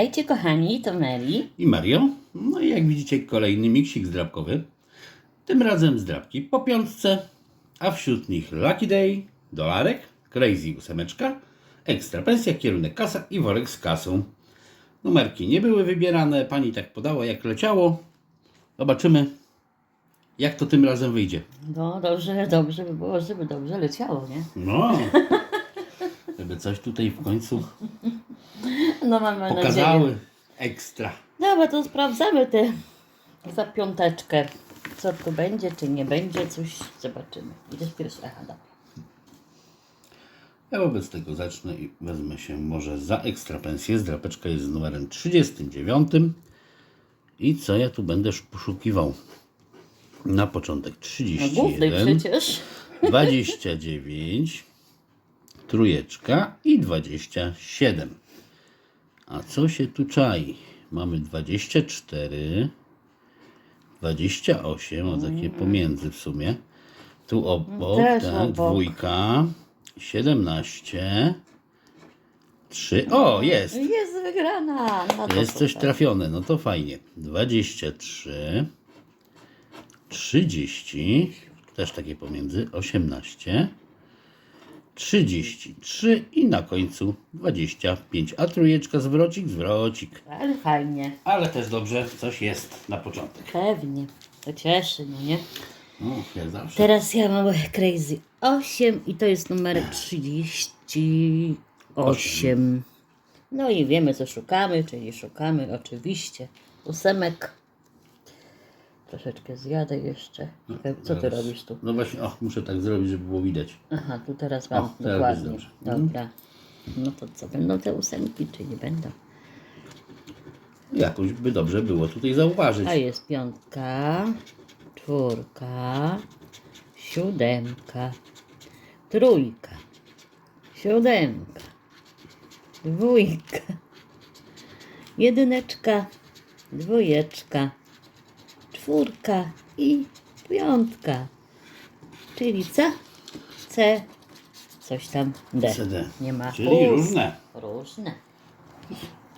Witajcie kochani, to Meli. i Mario. No i jak widzicie kolejny miksik zdrabkowy. Tym razem zdrabki po piątce, a wśród nich Lucky Day, dolarek, Crazy ósemeczka, ekstra pensja, kierunek kasa i worek z kasą. Numerki nie były wybierane, pani tak podała jak leciało. Zobaczymy jak to tym razem wyjdzie. No dobrze, dobrze by było, żeby dobrze leciało, nie? No, żeby coś tutaj w końcu No mamy nadzieję. pokazały ekstra. Dobra, to sprawdzamy te za piąteczkę. Co tu będzie, czy nie będzie, coś zobaczymy. Idziesz pierwszy? Aha, dobra. Ja wobec tego zacznę i wezmę się może za ekstra pensję. Zdrapeczka jest z numerem 39. I co ja tu będę sz- poszukiwał? Na początek No głównej 31, przecież. 29, trójeczka i 27. A co się tu czai? Mamy 24, 28, o takie pomiędzy w sumie. Tu obok, Też tak, obok. dwójka, 17, 3, o jest! Jest wygrana. No to Jest coś super. trafione, no to fajnie. 23, 30, też takie pomiędzy, 18, 33 i na końcu 25. A trójeczka zwrocik, zwrocik. Ale fajnie. Ale też dobrze, coś jest na początek. Pewnie. To cieszy, no nie? No, jak zawsze. Teraz ja mam Crazy 8 i to jest numer 38. No i wiemy co szukamy, czyli szukamy oczywiście ósemek. Troszeczkę zjadę jeszcze. Co ty robisz tu? No właśnie, o, muszę tak zrobić, żeby było widać. Aha, tu teraz mam O, teraz dokładnie. jest dobrze. Dobra. No to co, będą te ósemki, czy nie będą? Jakoś by dobrze było tutaj zauważyć. A jest piątka, czwórka, siódemka, trójka, siódemka, dwójka, jedyneczka, dwójeczka, czwórka i piątka. Czyli C, C, coś tam D. CD. Nie ma. Czyli ust. różne. Różne.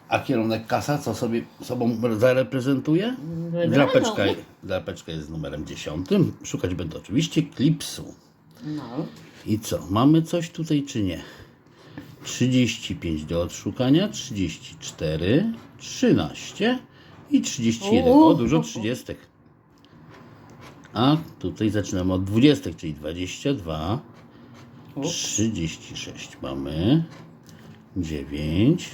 A kierunek kasa co sobie sobą zareprezentuje? Wygraną. Drapeczka, drapeczka jest numerem 10. Szukać będę oczywiście klipsu. No. I co? Mamy coś tutaj czy nie? 35 do odszukania, 34, 13 i 31. O, dużo 30. A tutaj zaczynamy od 20, czyli 22, 36 mamy, 9,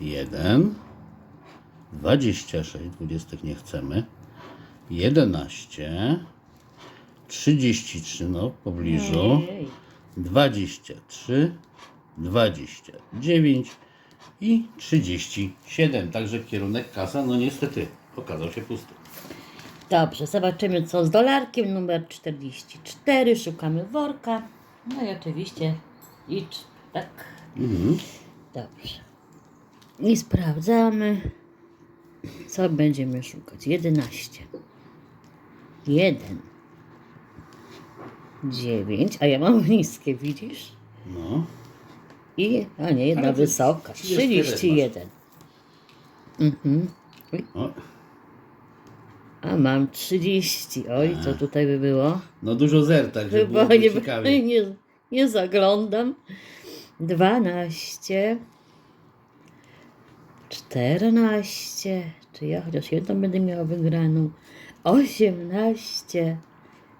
1, 26, 20 nie chcemy, 11, 33, no w pobliżu, Ojej. 23, 29 i 37. Także kierunek kasa, no niestety, okazał się pusty. Dobrze, zobaczymy co z dolarkiem numer 44. Szukamy worka. No i oczywiście licz, tak. Mhm. Dobrze. I sprawdzamy, co będziemy szukać. 11. 1. 9. A ja mam niskie, widzisz? No, I, a nie, jedna Ale wysoka. 31 31. Mhm. O, A mam 30. Oj, co tutaj by było? no dużo zer, także Chyba było nie, nie, nie zaglądam. 12. 14. Czy ja chociaż jedną będę miała wygraną? 18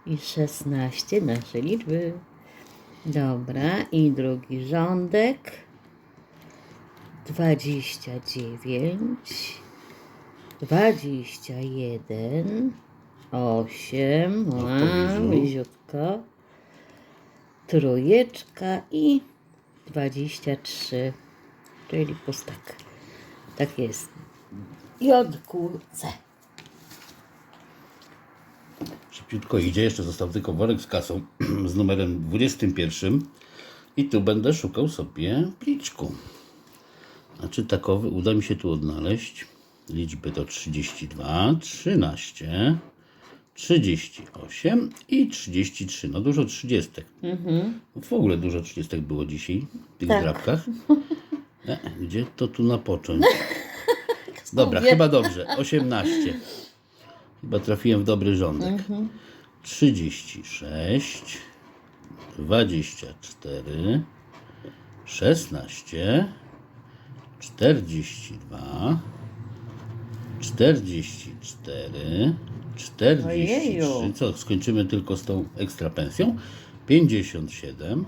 i 16 nasze liczby. Dobra, i drugi rządek. 29. 21. 8. Wow, pobliżu. bliziutko. Trójeczka i 23. Czyli pustak. Tak jest. Jodkurce. Szybciutko idzie, jeszcze został tylko worek z kasą z numerem 21 i tu będę szukał sobie pliczku. Znaczy takowy uda mi się tu odnaleźć. Liczby to 32, 13, 38 i 33. No dużo 30. W ogóle dużo 30 było dzisiaj w tych Tak. drapkach. E, gdzie to tu napocząć? Dobra, chyba dobrze. 18. Chyba trafiłem w dobry rządek. 36, 24, 16, 42, 44, 43. Ojeju. Co, skończymy tylko z tą ekstra pensją? 57,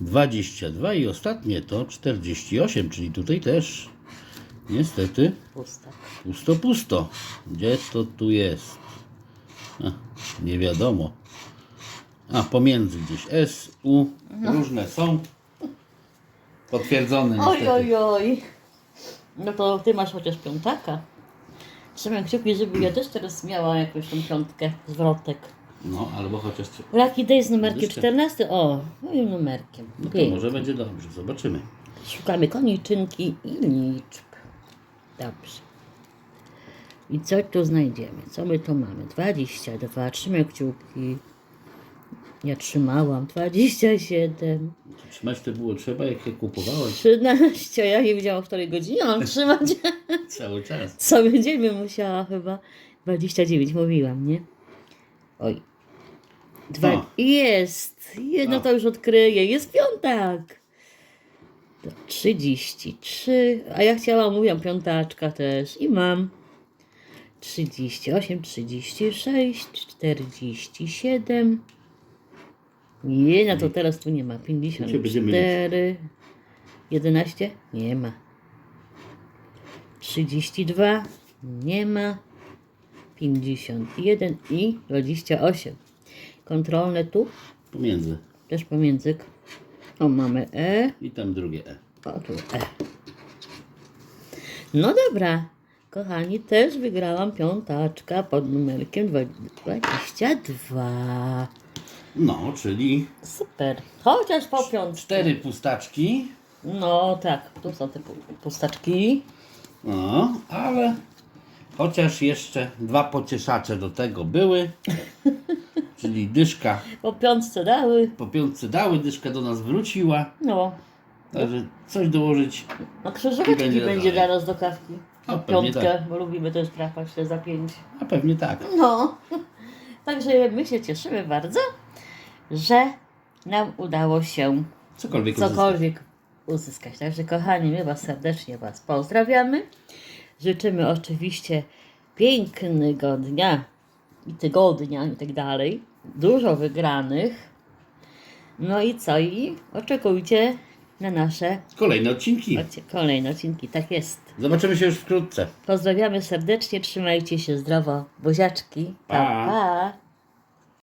22 i ostatnie to 48, czyli tutaj też niestety pusto, pusto. Gdzie to tu jest? A, nie wiadomo. A, pomiędzy gdzieś S, U, różne są. Potwierdzone Oj, niestety. oj, oj. No to ty masz chociaż piątaka. Trzymam kciuki, żeby ja też teraz miała jakąś tą piątkę, zwrotek. No, albo chociaż... Lucky Day z numerkiem Jeszcze. 14. O, moim numerkiem. No to Pięknie. może będzie dobrze, zobaczymy. Szukamy koniczynki i liczb. Dobrze. I co tu znajdziemy? Co my tu mamy? 22. Trzymaj kciuki. Ja trzymałam. 27. Trzymać to było trzeba, jak je kupowałeś 13. Ja nie wiedziałam, w której godzinie mam trzymać. Cały czas. Co będziemy musiała chyba. 29 mówiłam, nie? Oj. Dwa... O. Jest! Jedno O. to już odkryję. Jest piątak! To 33. A ja chciałam, mówiłam, piątaczka też. I mam. 38, 36, 47. Nie, no to teraz tu nie ma. będziemy 54. 11? Nie ma. 32 nie ma, 51 i 28. Kontrolne tu, Pomiędzy. też pomiędzy. O, mamy E, I tam drugie E. o tu E. No dobra, kochani, też wygrałam piątaczka pod numerkiem dwa- 22. No, czyli Super, chociaż po piątce. cztery pustaczki. No tak, tu są te pu- pustaczki. No, ale chociaż jeszcze dwa pocieszacze do tego były. Czyli dyszka Po piątce dały. po piątce dały, dyszka do nas wróciła. No, Także coś dołożyć. No krzyżóweczki I będzie będzie, dalej. dla nas do kawki. No, Na pewnie piątkę, tak. bo lubimy też trafać te za pięć. A pewnie tak. No, także my się cieszymy bardzo, że nam udało się Cokolwiek cokolwiek uzyskać. Także kochani, my Was serdecznie Was pozdrawiamy. Życzymy oczywiście pięknego dnia i tygodnia i tak dalej. Dużo wygranych. No i co? I oczekujcie na nasze Kolejne odcinki. Kolejne odcinki, tak jest. Zobaczymy się już wkrótce. Pozdrawiamy serdecznie, trzymajcie się zdrowo, buziaczki. Pa. pa.